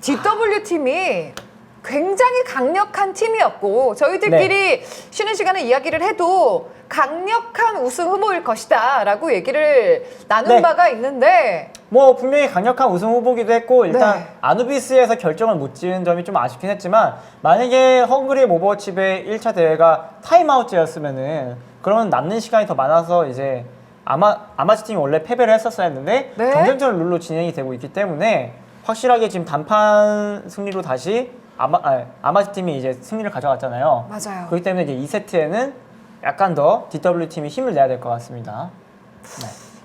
DW 팀이 굉장히 강력한 팀이었고 저희들끼리 쉬는 시간에 이야기를 해도 강력한 우승 후보일 것이다라고 얘기를 나눈 네. 바가 있는데 뭐 분명히 강력한 우승 후보기도 했고 일단 네. 아누비스에서 결정을 못 지은 점이 좀 아쉽긴 했지만 만약에 헝그리 오버워칩의 1차 대회가 타임아웃제였으면은 그러면 남는 시간이 더 많아서 이제 아마 아마지 팀이 원래 패배를 했었어야 했는데 네. 경쟁전 룰로 진행이 되고 있기 때문에 확실하게 지금 단판 승리로 다시 아마 아, 아마지 팀이 이제 승리를 가져갔잖아요. 맞아요. 그렇기 때문에 이제 2세트에는 약간 더 DW 팀이 힘을 내야 될 것 같습니다.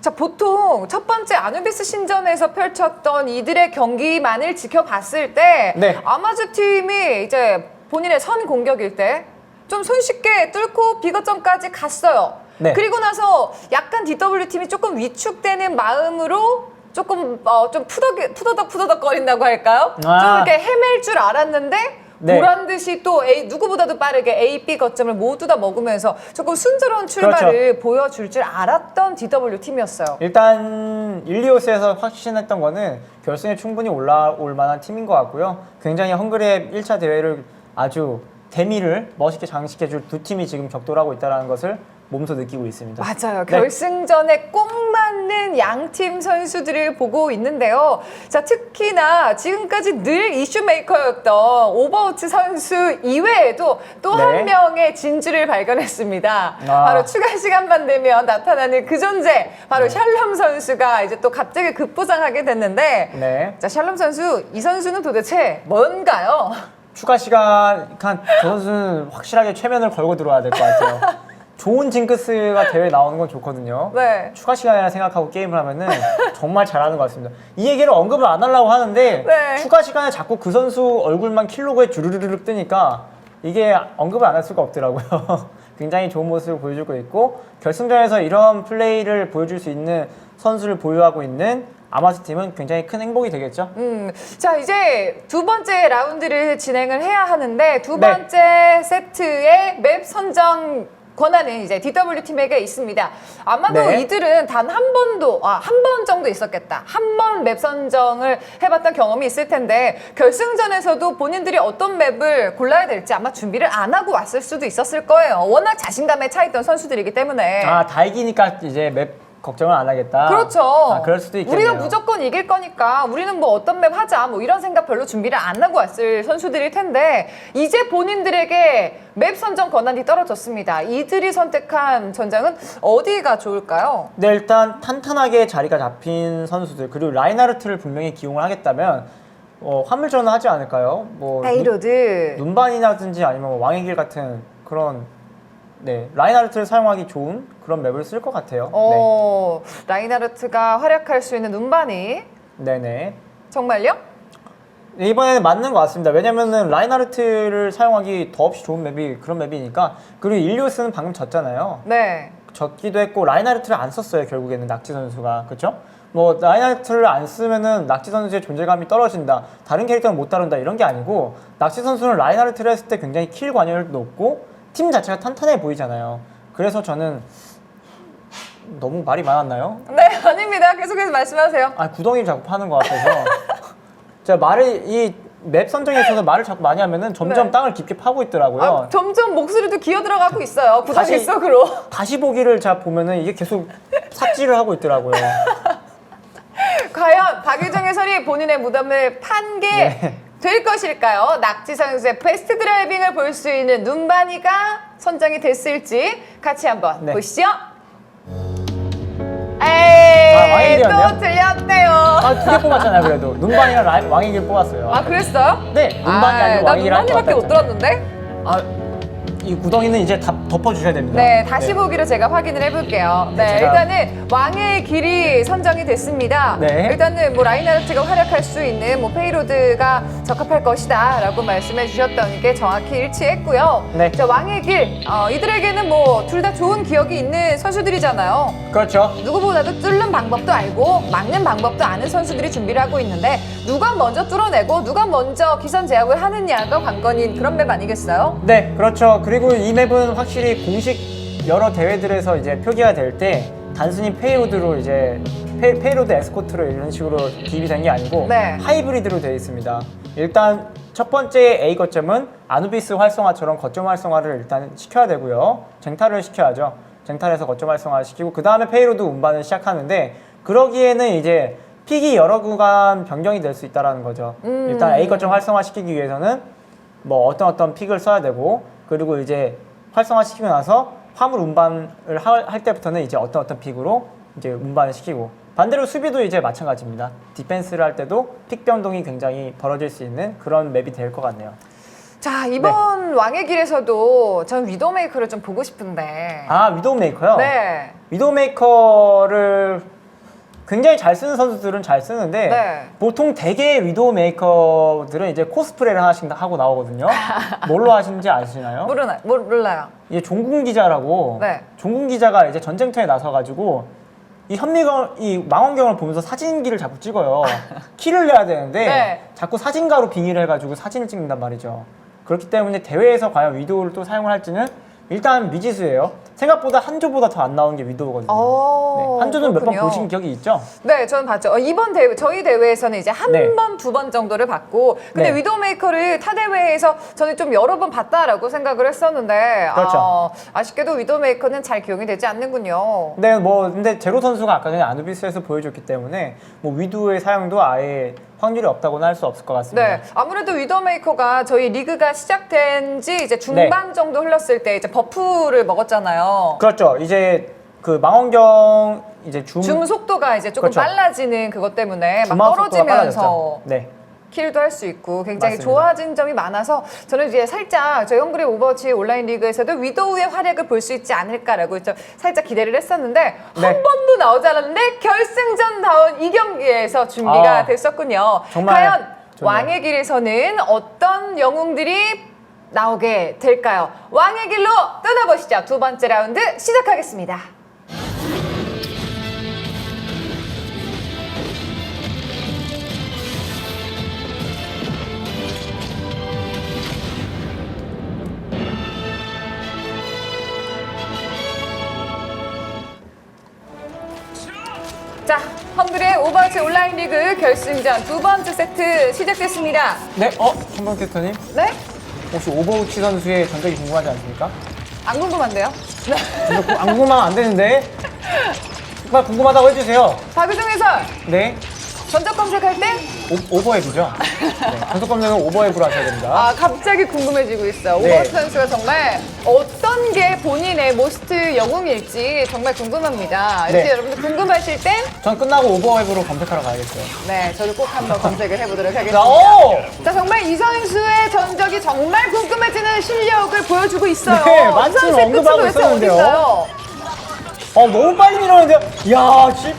자 보통 첫 번째 아누비스 신전에서 펼쳤던 이들의 경기만을 지켜봤을 때 네. 아마즈 팀이 이제 본인의 선 공격일 때 좀 손쉽게 뚫고 비거점까지 갔어요. 네. 그리고 나서 약간 DW 팀이 조금 위축되는 마음으로 조금 어, 좀 푸덕 푸더덕 푸더덕 거린다고 할까요? 좀 아. 이렇게 헤맬 줄 알았는데 네. 보란 듯이 또 A, 누구보다도 빠르게 A, B 거점을 모두 다 먹으면서 조금 순조로운 출발을 그렇죠. 보여줄 줄 알았던 DW 팀이었어요. 일단 일리오스에서 확신했던 거는 결승에 충분히 올라올 만한 팀인 것 같고요. 굉장히 헝그리의 1차 대회를 아주 대미를 멋있게 장식해줄 두 팀이 지금 격돌하고 있다는 것을 몸소 느끼고 있습니다. 맞아요. 네. 결승전에 꼭 맞는 양팀 선수들을 보고 있는데요. 자, 특히나 지금까지 늘 이슈메이커였던 오버워치 선수 이외에도 또 한 네. 명의 진주를 발견했습니다. 아. 바로 추가 시간만 되면 나타나는 그 존재, 바로 샬롬 선수가 이제 또 갑자기 급부상하게 됐는데 네. 자, 샬롬 선수, 이 선수는 도대체 뭔가요? 추가 시간 한 저 선수는 확실하게 최면을 걸고 들어와야 될 것 같아요. 좋은 징크스가 대회 나오는 건 좋거든요. 네. 추가 시간이라 생각하고 게임을 하면은 정말 잘하는 것 같습니다. 이 얘기를 언급을 안 하려고 하는데 네. 추가 시간에 자꾸 그 선수 얼굴만 킬로그에 주르르륵 뜨니까 이게 언급을 안 할 수가 없더라고요. 굉장히 좋은 모습을 보여주고 있고 결승전에서 이런 플레이를 보여줄 수 있는 선수를 보유하고 있는 아마스 팀은 굉장히 큰 행복이 되겠죠. 음, 자 이제 두 번째 라운드를 진행을 해야 하는데 두 네. 번째 세트의 맵 선정 권한은 이제 DW 팀에게 있습니다. 아마도 네. 이들은 단 한 번도 아 한 번 정도 있었겠다. 한 번 맵 선정을 해봤던 경험이 있을 텐데 결승전에서도 본인들이 어떤 맵을 골라야 될지 아마 준비를 안 하고 왔을 수도 있었을 거예요. 워낙 자신감에 차 있던 선수들이기 때문에. 아, 다 이기니까 이제 맵 걱정을 안 하겠다. 그렇죠. 아, 그럴 수도 있겠네요. 우리가 무조건 이길 거니까 우리는 뭐 어떤 맵 하자 뭐 이런 생각 별로 준비를 안 하고 왔을 선수들일 텐데 이제 본인들에게 맵 선정 권한이 떨어졌습니다. 이들이 선택한 전장은 어디가 좋을까요? 네, 일단 탄탄하게 자리가 잡힌 선수들 그리고 라인하르트를 분명히 기용을 하겠다면 어, 화물전을 하지 않을까요? 뭐 페이로드. 눈, 반이라든지 아니면 뭐 왕의 길 같은 그런 네 라인하르트를 사용하기 좋은 그런 맵을 쓸 것 같아요. 어, 라인하르트가 활약할 수 있는 눈반이 네, 네네. 정말요? 네, 이번에는 맞는 것 같습니다. 왜냐면은 라인하르트를 사용하기 더없이 좋은 맵이 그런 맵이니까 그리고 일리오스는 방금 졌잖아요. 네. 졌기도 했고 라인하르트를 안 썼어요 결국에는 낙지 선수가 그렇죠? 뭐 라인하르트를 안 쓰면은 낙지 선수의 존재감이 떨어진다 다른 캐릭터는 못 다룬다 이런 게 아니고 낙지 선수는 라인하르트를 했을 때 굉장히 킬 관여율도 높고 팀 자체가 탄탄해 보이잖아요 그래서 저는 너무 말이 많았나요? 네, 아닙니다. 계속해서 말씀하세요. 아 구덩이를 자꾸 파는 것 같아서 제가 말을 이 맵 선정에 있어서 말을 자꾸 많이 하면은 점점 네. 땅을 깊게 파고 있더라고요 아, 점점 목소리도 기어 들어가고 있어요. 구덩이 다시- 속으로. 다시 보기를 자 보면은 이게 계속 삭지를 하고 있더라고요 과연 박유정 해설이 본인의 무덤을 판 게 네. 될 것일까요? 낙지 선수의 베스트 드라이빙을 볼 수 있는 눈바니가 선정이 됐을지 같이 한번 네. 보시죠. 에이, 아, 또? 틀렸대요. 아, 두 개 뽑았잖아요, 그래도. 눈반이랑 라인, 왕의 길 뽑았어요. 아, 그랬어요? 네, 눈반이 아, 아니고 나 할것 눈바니밖에 못 들었는데? 아, 이 구덩이는 이제 다 덮어주셔야 됩니다. 네, 다시 보기로 제가 확인을 해볼게요. 네, 제가- 일단은 왕의 길이 선정이 됐습니다. 네. 일단은 뭐 라인하르트가 활약할 수 있는 뭐 페이로드가 적합할 것이다 라고 말씀해 주셨던 게 정확히 일치했고요. 네. 자, 왕의 길, 어, 이들에게는 뭐 둘 다 좋은 기억이 있는 선수들이잖아요. 그렇죠. 누구보다도 뚫는 방법도 알고 막는 방법도 아는 선수들이 준비를 하고 있는데 누가 먼저 뚫어내고 누가 먼저 기선 제압을 하느냐가 관건인 그런 맵 아니겠어요? 네, 그렇죠. 그리고 이 맵은 확실히 공식 여러 대회들에서 이제 표기가 될 때 단순히 페이로드로 이제 페, 페이로드 에스코트로 이런 식으로 기입이 된 게 아니고 네. 하이브리드로 되어 있습니다. 일단 첫 번째 A 거점은 아누비스 활성화처럼 거점 활성화를 일단 시켜야 되고요. 쟁탈을 시켜야죠. 쟁탈에서 거점 활성화를 시키고 그 다음에 페이로드 운반을 시작하는데 그러기에는 이제 픽이 여러 구간 변경이 될 수 있다라는 거죠. 음. 일단 A 거점 활성화 시키기 위해서는 뭐 어떤 어떤 픽을 써야 되고 그리고 이제 활성화 시키고 나서 화물 운반을 할, 할 때부터는 이제 어떤 어떤 픽으로 이제 운반을 시키고 반대로 수비도 이제 마찬가지입니다. 디펜스를 할 때도 픽 변동이 굉장히 벌어질 수 있는 그런 맵이 될 것 같네요. 자 이번 왕의 길에서도 전 위도메이커를 좀 보고 싶은데. 아 위도우 메이커요? 네. 위도우 메이커를 굉장히 잘 쓰는 선수들은 잘 쓰는데 네. 보통 대개 위도우 메이커들은 이제 코스프레를 하나씩 하고 나오거든요. 뭘로 하시는지 아시나요? 모르나 몰라요. 이게 종군 기자라고 네. 종군 기자가 이제 전쟁터에 나서 가지고 이 현미경 이 망원경을 보면서 사진기를 자꾸 찍어요. 키를 내야 되는데 네. 자꾸 사진가로 빙의를 해가지고 사진을 찍는단 말이죠. 그렇기 때문에 대회에서 과연 위도우를 또 사용을 할지는 일단 미지수예요. 생각보다 한 조보다 더 안 나오는 게 위도우거든요. 오, 네, 한 조는 몇번 어, 그렇군요. 보신 기억이 있죠? 네, 저는 봤죠. 어, 이번 대회, 저희 대회에서는 이제 한 네. 번, 두 번 정도를 봤고, 근데 네. 위도메이커를 타 대회에서 저는 좀 여러 번 봤다라고 생각을 했었는데, 그렇죠. 어, 아쉽게도 위도메이커는 잘 기용이 되지 않는군요. 네, 뭐 근데 제로 선수가 아까 전에 아누비스에서 보여줬기 때문에 뭐 위도우의 사용도 아예 확률이 없다고는 할 수 없을 것 같습니다. 네, 아무래도 위도메이커가 저희 리그가 시작된 지 이제 중반 정도 흘렀을 때 이제 버프를 먹었잖아요. 그렇죠. 이제 그 망원경 이제 줌 줌 속도가 이제 조금 그렇죠. 빨라지는 그것 때문에 막 속도가 떨어지면서 빨라졌죠. 네. 킬도 할 수 있고 굉장히 맞습니다. 좋아진 점이 많아서 저는 이제 살짝 저희 헝그리 오버워치 온라인 리그에서도 위도우의 활약을 볼 수 있지 않을까라고 좀 살짝 기대를 했었는데 한 네. 번도 나오지 않았는데 결승전다운 이 경기에서 준비가 아, 됐었군요. 정말 과연 좋네요. 왕의 길에서는 어떤 영웅들이 나오게 될까요? 왕의 길로 떠나보시죠. 두 번째 라운드 시작하겠습니다. 자, 헝그리의 오버워치 온라인 리그 결승전 두 번째 세트 시작됐습니다. 네. 어, 손범 캐스터님 네? 혹시 오버우치 선수의 전적이 궁금하지 않습니까? 안 궁금한데요? 네. 이거 구- 안 궁금하면 안 되는데. 정말 궁금하다고 해주세요. 박유정 해설, 네. 전적 검색할 때 오, 오버앱이죠. 네. 전속 검색은 오버앱으로 하셔야 됩니다. 아, 갑자기 궁금해지고 있어 요. 네. 오버워치 선수가 정말 어 떤 게 본인의 모스트 영웅일지 정말 궁금합니다. 네. 여러분들 궁금하실 땐 전 끝나고 오버앱으로 검색하러 가야겠어요. 네, 저도 꼭 한번 검색을 해보도록 자, 하겠습니다. 오! 자, 정말 이 선수의 전적이 정말 궁금해지는 실력을 보여주고 있어요. 네, 이 마침 선수의 언급하고 도대체 있었는데요. 어, 너무 빨리 밀었는데요. 이야, 질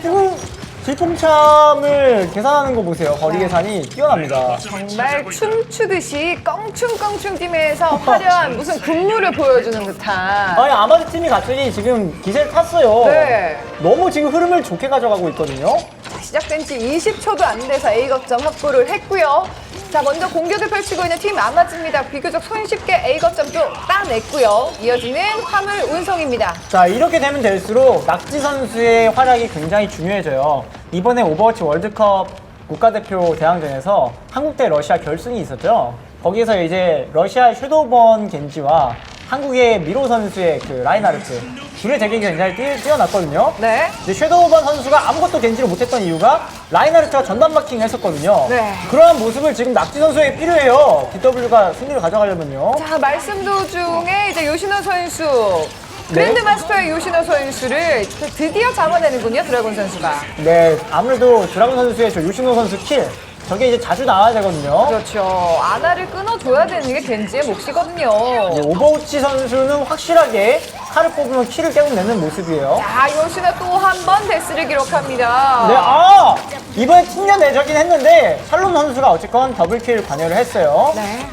풍, 질풍참을 계산하는 거 보세요. 거리 계산이 뛰어납니다. 정말 춤추듯이 껑충껑충 뛰면서 화려한 무슨 군무를 보여주는 듯한 아니, 아마드 팀이 갑자기 지금 기세를 탔어요. 네. 너무 지금 흐름을 좋게 가져가고 있거든요. 자, 시작된 지 20초도 안 돼서 A거점 확보를 했고요. 자, 먼저 공격을 펼치고 있는 팀 아마즈입니다. 비교적 손쉽게 A거점도 따냈고요. 이어지는 화물 운송입니다. 자 이렇게 되면 될수록 낙지 선수의 활약이 굉장히 중요해져요. 이번에 오버워치 월드컵 국가대표 대항전에서 한국 대 러시아 결승이 있었죠. 거기에서 이제 러시아의 슈도번 겐지와 한국의 미로 선수의 그 라인하르트 둘의 대결이 굉장히 뛰, 뛰어났거든요. 네. 근데 섀도우번 선수가 아무것도 겐지를 못했던 이유가 라인하르트가 전담 마킹을 했었거든요. 네. 그러한 모습을 지금 낙지 선수에게 필요해요. DW가 승리를 가져가려면요. 자, 말씀 도중에 이제 요시노 선수. 그랜드 마스터의 요시노 선수를 드디어 잡아내는군요, 드래곤 선수가. 네, 아무래도 드라곤 선수의 저 요시노 선수 킬 저게 이제 자주 나와야 되거든요. 그렇죠. 아나를 끊어줘야 되는 게 겐지의 몫이거든요. 네, 오버우치 선수는 확실하게 칼을 뽑으면 킬을 계속 내는 모습이에요. 자, 요시노 또한 번 데스를 기록합니다. 네, 아 이번에 팀년 내적긴 했는데 샬롬 선수가 어쨌건 더블킬 관여를 했어요. 네.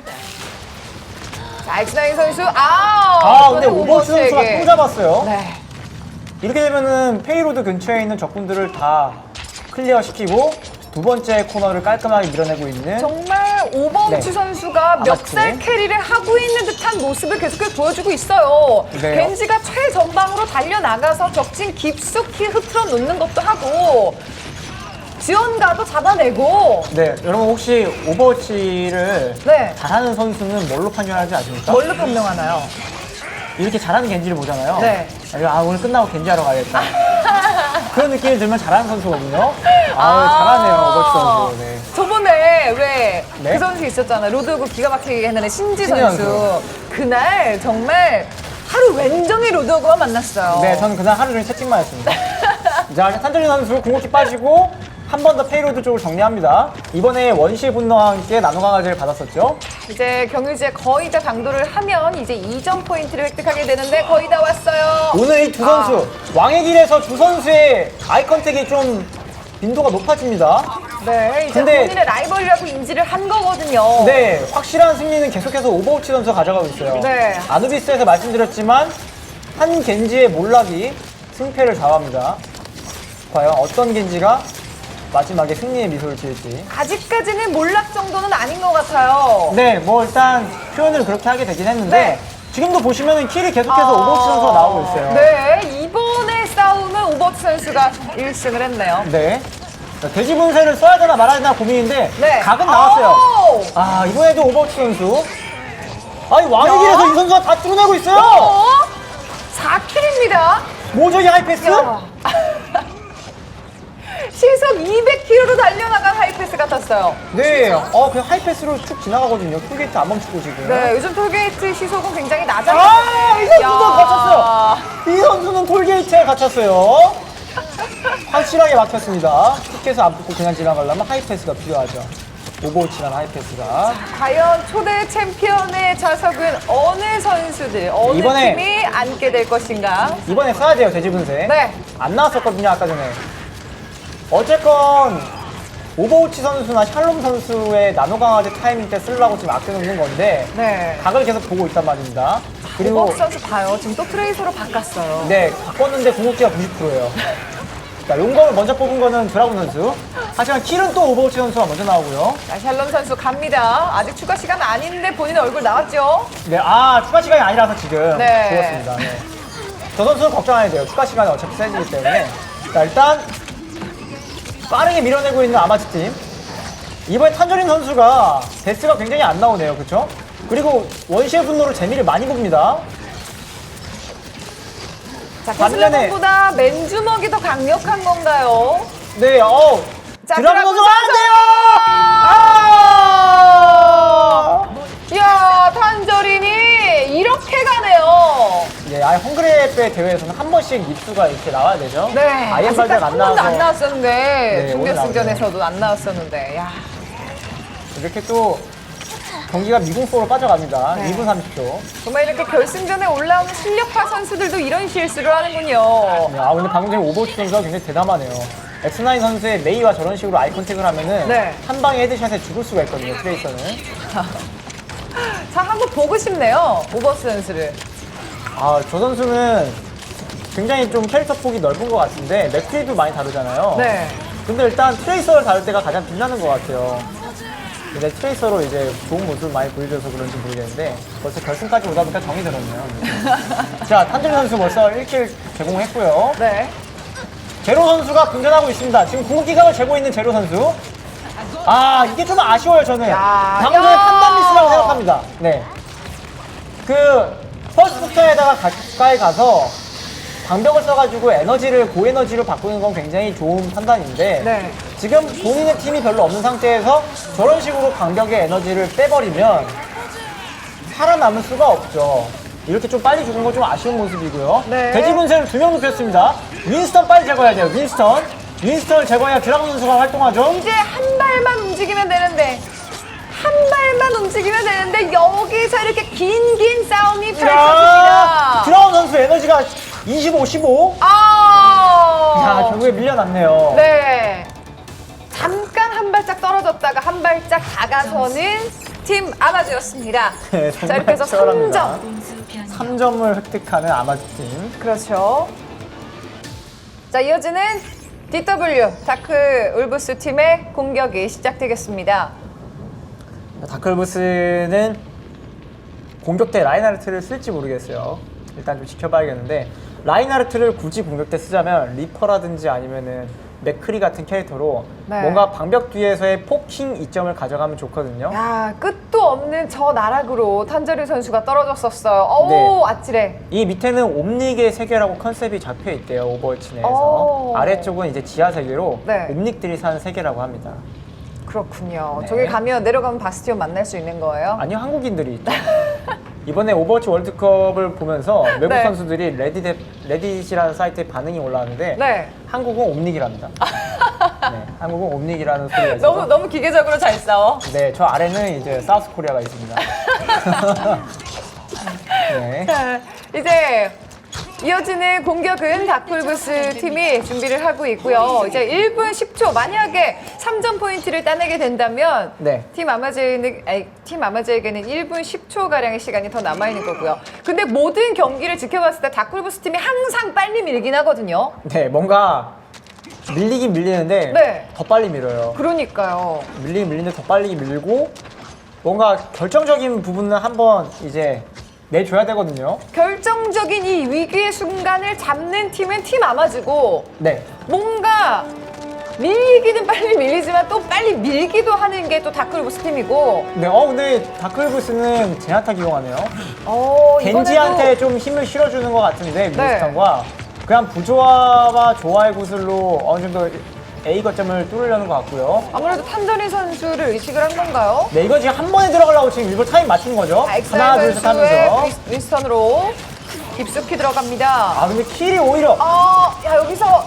자, 엑스나인 선수, 아! 아, 근데 오버우치 선수가. 또 잡았어요. 네. 이렇게 되면은 페이로드 근처에 있는 적군들을 다 클리어 시키고 두 번째 코너를 깔끔하게 밀어내고 있는 정말 오버워치 네. 선수가 멱살 아마추어. 캐리를 하고 있는 듯한 모습을 계속해서 보여주고 있어요. 네. 겐지가 최전방으로 달려나가서 적진 깊숙이 흐트러 놓는 것도 하고 지원가도 잡아내고 네, 여러분 혹시 오버워치를 네 잘하는 선수는 뭘로 판단하지 아십니까? 뭘로 변명하나요? 이렇게 잘하는 겐지를 보잖아요. 네. 아 오늘 끝나고 겐지 하러 가야겠다. 그런 느낌이 들면 잘하는 선수거든요. 아, 잘하네요 오버워치 선수. 네. 저번에 왜 그 네? 선수 있었잖아요. 로드오그 기가 막히게 했는데 신지 신지 선수. 선수. 그날 정말 하루 왼종일 로드오그만 만났어요. 네, 저는 그날 하루 종일 채팅만 했습니다. 자, 탄저리 선수 궁극기 빠지고 한 번 더 페이로드 쪽을 정리합니다. 이번에 원시의 분노와 함께 나노 강화제를 받았었죠. 이제 경유지에 거의 다 당도를 하면 이제 2점 포인트를 획득하게 되는데 거의 다 왔어요. 오늘 이 두 선수 왕의 길에서 두 선수의 아이 컨택이 좀 빈도가 높아집니다. 네, 이제 근데- 본인의 라이벌이라고 인지를 한 거거든요. 네, 확실한 승리는 계속해서 오버워치 선수가 가져가고 있어요. 네. 아누비스에서 말씀드렸지만 한 겐지의 몰락이 승패를 좌우합니다. 과연 어떤 겐지가 마지막에 승리의 미소를 지을지. 아직까지는 몰락 정도는 아닌 것 같아요. 네, 뭐 일단 표현을 그렇게 하게 되긴 했는데 네. 지금도 보시면은 킬이 계속해서 오버워치 선수가 나오고 있어요. 네, 이번에 싸움은 오버워치 선수가 1승을 했네요. 네. 자, 돼지 분쇄를 써야 되나 말아야 되나 고민인데 네. 각은 나왔어요. 오! 아 이번에도 오버워치 선수. 아니 왕의 야. 길에서 이 선수가 다 뚫어내고 있어요. 어? 4킬입니다. 뭐죠 이 하이패스? 시속 200km로 달려나간 하이패스 같았어요. 네, 어 그냥 하이패스로 쭉 지나가거든요. 톨게이트 안 멈추고 지금. 네, 요즘 톨게이트 시속은 굉장히 낮아요. 아, 이 선수도 야. 갇혔어요. 이 선수는 톨게이트에 갇혔어요. 확실하게 막혔습니다. 티켓을 안 붙고 그냥 지나가려면 하이패스가 필요하죠. 오버워치라는 하이패스가. 과연 초대 챔피언의 좌석은 어느 선수들, 어느 이번에- 팀이 앉게 될 것인가? 이번에 써야 돼요, 돼지 분쇄. 네. 안 나왔었거든요, 아까 전에. 어쨌건, 오버워치 선수나 샬롬 선수의 나노 강화제 타이밍 때 쓰려고 지금 아껴놓는 건데, 네. 각을 계속 보고 있단 말입니다. 그리고, 오버워치 선수 봐요. 지금 또 트레이서로 바꿨어요. 네, 바꿨는데 궁극기가 90%예요. 자, 용검을 먼저 뽑은 거는 드라군 선수. 하지만 킬은 또 오버워치 선수가 먼저 나오고요. 자, 샬롬 선수 갑니다. 아직 추가 시간 아닌데 본인 얼굴 나왔죠? 네, 아, 추가 시간이 아니라서 지금 네. 죽었습니다. 네. 저 선수는 걱정 안 해도 돼요. 추가 시간이 어차피 세지기 때문에. 자, 일단 빠르게 밀어내고 있는 아마즈 팀. 이번에 탄저린 선수가 데스가 굉장히 안 나오네요. 그쵸? 그리고 원시의 분노로 재미를 많이 봅니다. 자, 테슬라보다 맨주먹이 더 강력한 건가요? 네, 어 자, 드라군 선수가 안 선수! 돼요! 아! 이야, 탄저린이 이렇게 가네요. 네, 아예 헝그레페 대회에서는 한 번씩 입수가 이렇게 나와야 되죠. 네. 발작 아직까지 안한 번도 안 나와서 나왔었는데, 네, 준결승전에서도 안 나왔었는데, 야. 이렇게 또 경기가 미궁포로 빠져갑니다. 네. 2분 30초. 정말 이렇게 결승전에 올라오는 실력파 선수들도 이런 실수를 하는군요. 네, 아 근데 방금 전에 오버워치 선수가 굉장히 대담하네요. 엑스나인 선수의 메이와 저런 식으로 아이 컨택을 하면은 네. 한 방에 헤드샷에 죽을 수가 있거든요. 트레이서는. 자, 한번 보고 싶네요. 오버스 선수를. 아저 선수는 굉장히 좀 캐릭터 폭이 넓은 것 같은데 맥크리도 많이 다르잖아요. 네. 근데 일단 트레이서를 다룰 때가 가장 빛나는 것 같아요. 근데 트레이서로 이제 좋은 모습을 많이 보여줘서 그런지 모르겠는데 벌써 결승까지 오다 보니까 정이 들었네요. 자, 탄준 선수 벌써 1킬 제공했고요. 네. 제로 선수가 근전하고 있습니다. 지금 궁극기각을 재고 있는 제로 선수. 아, 이게 좀 아쉬워요, 저는. 야, 방금 전에 야. 판단 미스라고 생각합니다. 네. 그, 퍼스트 폭탄에다가 가까이 가서 방벽을 써가지고 에너지를 고에너지로 바꾸는 건 굉장히 좋은 판단인데 네. 지금 본인의 팀이 별로 없는 상태에서 저런 식으로 방벽의 에너지를 빼버리면 살아남을 수가 없죠. 이렇게 좀 빨리 죽은 건 좀 아쉬운 모습이고요. 네. 돼지 분쇄를 두 명 눕혔습니다. 윈스턴 빨리 제거해야 돼요. 윈스턴. 윈스턴을 제거해야 드라곤 선수가 활동하죠. 이제 한 발만 움직이면 되는데, 한 발만 움직이면 되는데, 여기서 이렇게 긴, 긴 싸움이 야, 펼쳐집니다. 드라곤 선수 에너지가 25, 15. 아! 야, 결국에 밀려났네요. 네. 잠깐 한 발짝 떨어졌다가 한 발짝 다가서는 팀 아마즈였습니다. 네, 자, 정말 이렇게 해서 치열합니다. 3점. 3점을 획득하는 아마추 팀. 그렇죠. 자, 이어지는 DW 다크 울브스 팀의 공격이 시작되겠습니다. 다클부스는 공격 때 라인하르트를 쓸지 모르겠어요. 일단 좀 지켜봐야겠는데 라인하르트를 굳이 공격 때 쓰자면 리퍼라든지 아니면은 맥크리 같은 캐릭터로 네. 뭔가 방벽 뒤에서의 포킹 이점을 가져가면 좋거든요. 야 끝도 없는 저 나락으로 탄저리 선수가 떨어졌었어요. 어우 네. 아찔해. 이 밑에는 옴닉의 세계라고 컨셉이 잡혀 있대요 오버워치 내에서 오. 아래쪽은 이제 지하 세계로 네. 옴닉들이 사는 세계라고 합니다. 그렇군요. 네. 저기 가면 내려가면 바스티온 만날 수 있는 거예요? 아니요 한국인들이 있죠. 이번에 오버워치 월드컵을 보면서 외국 네. 선수들이 레딧 레딧이라는 사이트에 반응이 올라왔는데 네. 한국은 옴닉이랍니다. 네, 한국은 옴닉이라는 소리가 있어서 너무 너무 기계적으로 잘 싸워. 네, 저 아래는 이제 사우스 코리아가 있습니다. 네. 자, 이제 이어지는 공격은 다쿨브스 팀이 준비를 하고 있고요. 이제 1분 10초 만약에 3점 포인트를 따내게 된다면 네. 팀 아마즈에는 아니, 팀 아마즈에게는 1분 10초 가량의 시간이 더 남아 있는 거고요. 근데 모든 경기를 지켜봤을 때 다쿨브스 팀이 항상 빨리 밀긴 하거든요. 네, 뭔가 밀리긴 밀리는데 네. 더 빨리 밀어요. 그러니까요. 밀리긴 밀리는데 더 빨리 밀고 뭔가 결정적인 부분은 한번 이제 내줘야 되거든요. 결정적인 이 위기의 순간을 잡는 팀은 팀 아마즈고 네. 뭔가 밀리기는 빨리 밀리지만 또 빨리 밀기도 하는 게 또 다크루브스 팀이고 네, 어 근데 다크리브스는 제나타 기용하네요. 어, 겐지한테 좀 힘을 실어주는 것 같은데 네. 윈스턴과 그냥 부조화와 조화의 구슬로 어느 정도 A 거점을 뚫으려는 것 같고요. 아무래도 탄저리 선수를 의식을 한 건가요? 네, 이거 지금 한 번에 들어가려고 지금 일부러 타임 맞춘 거죠. 하나, 엑사이 둘, 셋 선수의 하면서. 윈- 윈스턴으로 깊숙이 들어갑니다. 아, 근데 킬이 오히려 아, 야 여기서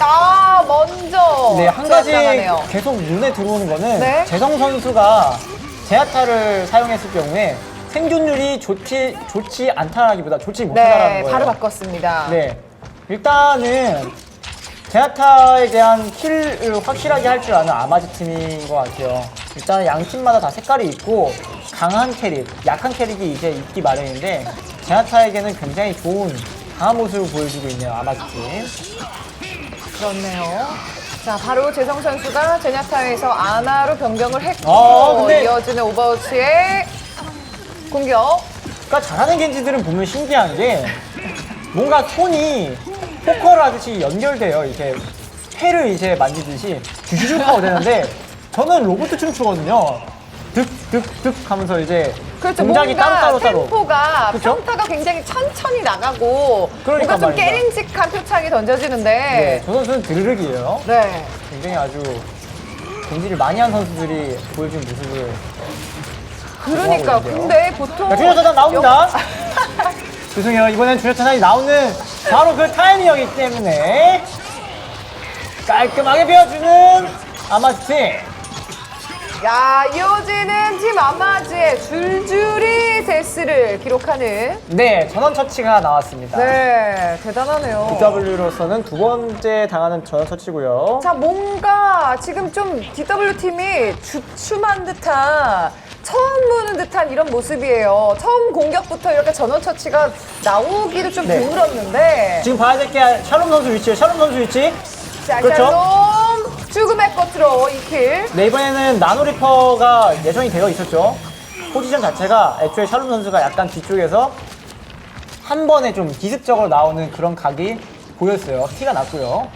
아 먼저 네, 한 가지 제압당하네요. 계속 눈에 들어오는 거는 네. 재성 선수가 제아타를 사용했을 경우에 생존율이 좋지, 좋지 않다라기보다 좋지 못하다라는 네, 거예요. 바로 바꿨습니다. 네. 일단은 제아타에 대한 킬을 확실하게 할 줄 아는 아마즈 팀인 것 같아요. 일단 양 팀마다 다 색깔이 있고 강한 캐릭, 약한 캐릭이 이제 있기 마련인데 제아타에게는 굉장히 좋은 강한 모습을 보여주고 있네요 아마즈 팀. 그렇네요. 자, 바로 재성 선수가 제냐타에서 아나로 변경을 했고 아, 근데- 이어지는 오버워치의 공격. 그러니까 잘하는 겐지들은 보면 신기한 게 뭔가 손이 포커를 하듯이 연결돼요. 이렇게 회를 이제 만지듯이 주주죽 하고 되는데 저는 로봇 춤추거든요. 득득득 하면서 이제 그렇죠. 동작이 뭔가 따로 따로 따로. 템포가 그쵸? 평타가 굉장히 천천히 나가고 그러니까 뭔가 좀. 깨림직한 표창이 네, 던져지는데 저 선수는 드르륵이에요. 네. 굉장히 아주 겐지를 많이 한 선수들이 보여준 모습을 그러니까 있는데요. 근데 보통 야, 주저 차단 나옵니다. 죄송해요. 이번엔 주저 차단이 나오는 바로 그 타이밍 이기 때문에 깔끔하게 베어주는 아마추팀. 야 이어지는 팀 아마즈의 줄줄이 데스를 기록하는 네, 전원 처치가 나왔습니다. 네 대단하네요. DW로서는 두 번째 당하는 전원 처치고요. 자 뭔가 지금 좀 DW 팀이 주춤한 듯한 처음 보는 듯한 이런 모습이에요. 처음 공격부터 이렇게 전원 처치가 나오기도 좀 네. 드물었는데 지금 봐야 될 게 샬롬 선수 위치예요. 샬롬 선수 위치. 자 그렇죠. 샬롬 죽음의 꽃으로 2킬. 네, 이번에는 나노리퍼가 예정이 되어 있었죠. 포지션 자체가 애초에 샬롬 선수가 약간 뒤쪽에서 한 번에 좀 기습적으로 나오는 그런 각이 보였어요. 티가 났고요.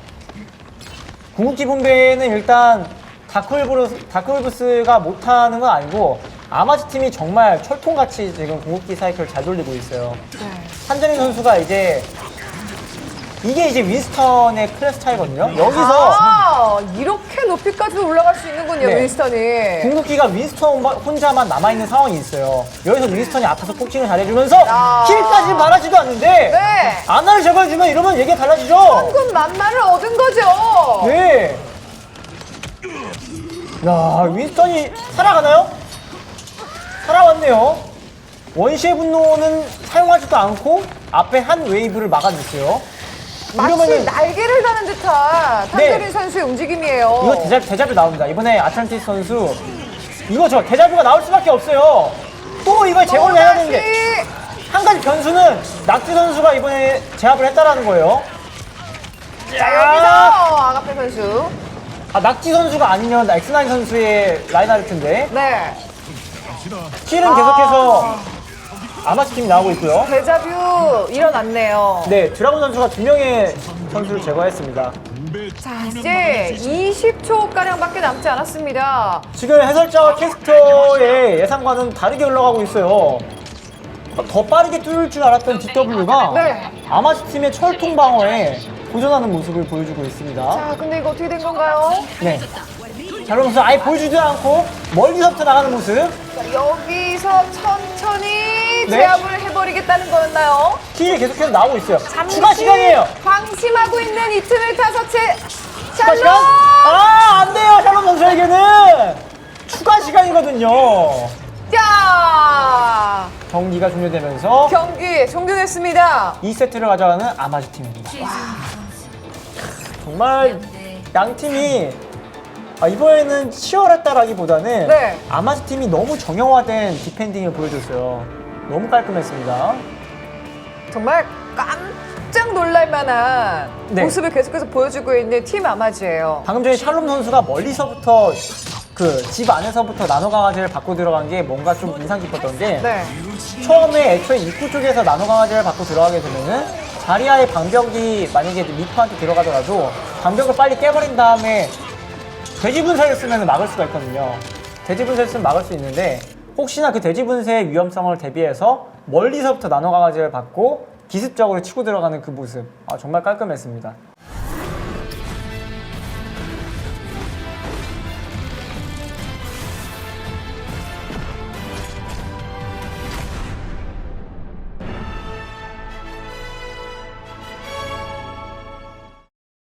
궁극기 분배는 일단 다크울브스, 다크울브스가 못하는 건 아니고 아마즈 팀이 정말 철통같이 지금 궁극기 사이클을 잘 돌리고 있어요. 한정인 선수가 이제 이게 이제 윈스턴의 클래스 차이거든요. 여기서 아 이렇게 높이까지 올라갈 수 있는군요 네. 윈스턴이. 궁극기가 윈스턴 혼자만 남아있는 상황이 있어요. 여기서 윈스턴이 앞에서 폭킹을 잘해주면서 야. 킬까지 말하지도 않는데 네. 아나를 제거해주면 이러면 얘기가 달라지죠. 황금 만마를 얻은 거죠. 네. 야 윈스턴이 살아가나요? 살아왔네요. 원시의 분노는 사용하지도 않고 앞에 한 웨이브를 막아냈어요. 마치 이러면은 날개를 다는 듯한 네. 탄저린 선수의 움직임이에요. 이거 대잡, 대잡이 나옵니다. 이번에 아틀란티스 선수 이거 저 대잡이가 나올 수밖에 없어요. 또 이걸 제거를 해야 되는 게 또다시 한 가지 변수는 낙지 선수가 이번에 제압을 했다라는 거예요. 자, 여기서 아가페 선수. 아, 낙지 선수가 아니면 엑스나인 선수의 라인하르트인데 네. 킬은 아. 계속해서 아마추 팀이 나오고 있고요. 데자뷰 일어났네요. 네, 드라곤 선수가 두 명의 선수를 제거했습니다. 자, 이제 20초가량밖에 남지 않았습니다. 지금 해설자와 캐스터의 예상과는 다르게 흘러가고 있어요. 더 빠르게 뚫을 줄 알았던 DW가 네. 아마시 팀의 철통 방어에 도전하는 모습을 보여주고 있습니다. 자, 근데 이거 어떻게 된 건가요? 네. 자, 그러면서 아예 보여주지 않고 멀리서부터 나가는 모습. 자, 여기서 천천히 네. 제압을 해버리겠다는 거였나요? 킬이 계속해서 나오고 있어요. 잠시 추가 시간이에요. 방심하고 있는 이 틈을 타서 채 추가 시간? 샬롯! 아, 안 돼요. 샬롯 선수에게는 추가 시간이거든요. 자, 경기가 종료되면서 경기 종료됐습니다. 2세트를 가져가는 아마지 팀입니다. 정말 양 팀이 아, 이번에는 치열했다라기보다는 네. 아마지 팀이 너무 정형화된 디펜딩을 보여줬어요. 너무 깔끔했습니다. 정말 깜짝 놀랄 만한 네. 모습을 계속해서 보여주고 있는 팀 아마지예요. 방금 전에 샬롬 선수가 멀리서부터 그 집 안에서부터 나노 강화제를 받고 들어간 게 뭔가 좀 인상 깊었던 게 네. 처음에 애초에 입구 쪽에서 나노 강화제를 받고 들어가게 되면은 자리아의 방벽이 만약에 미프한테 들어가더라도 방벽을 빨리 깨버린 다음에 돼지 분쇄를 쓰면 막을 수가 있거든요. 돼지 분쇄를 쓰면 막을 수 있는데 혹시나 그 돼지 분쇄의 위험성을 대비해서 멀리서부터 나노 강화제를 받고 기습적으로 치고 들어가는 그 모습 아, 정말 깔끔했습니다.